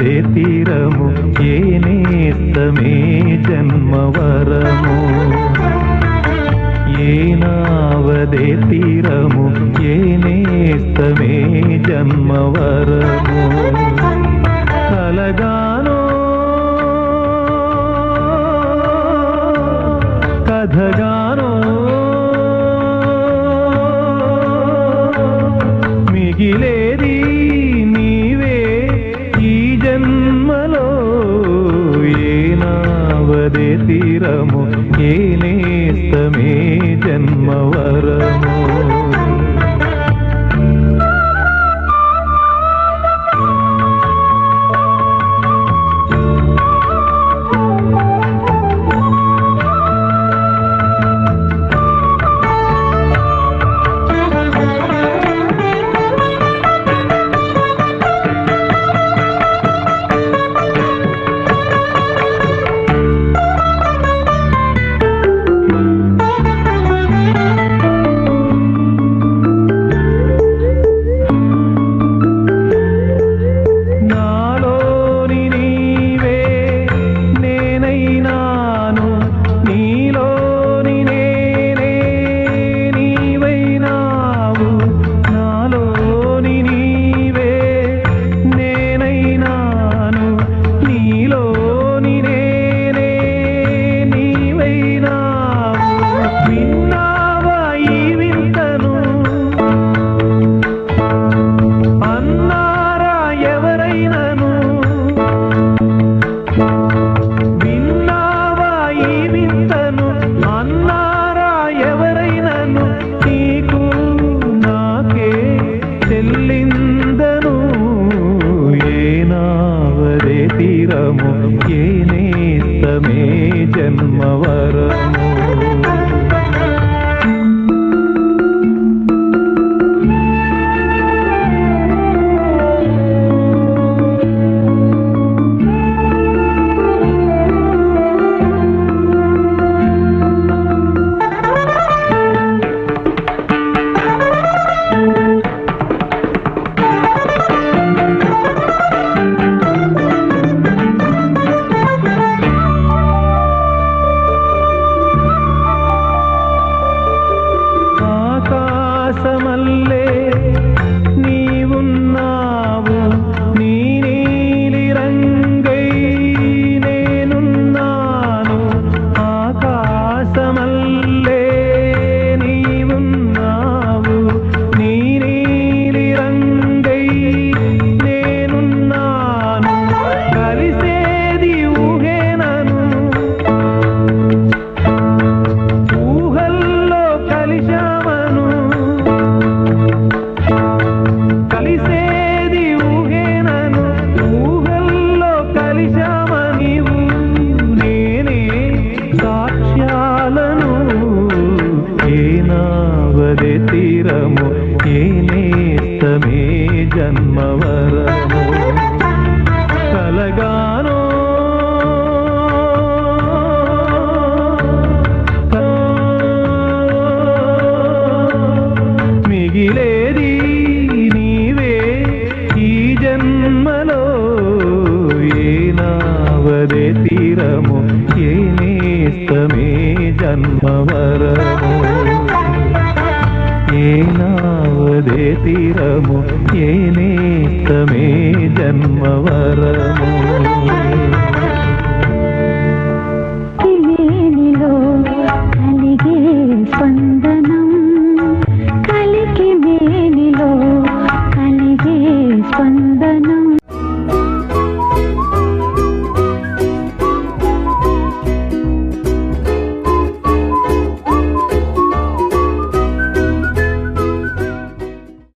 ఇదే తీరము? ఏ నేస్తమే జన్మవరము? ఏనావదే తీరము? ఏ నేస్తమే జన్మవరము? కలగానో కథగానో మిగిలే వరము ఈ నేస్తమే జన్మవరము. తీరము ఏ నేస్తమే జన్మవరము జన్మవరము కలగానో. మిగిలేది నీవే ఈ జన్మలో. ఏనావదే తీరము ఏ నేస్తమే జన్మవరము. తీరము ఏ నేస్తమే జన్మవరము.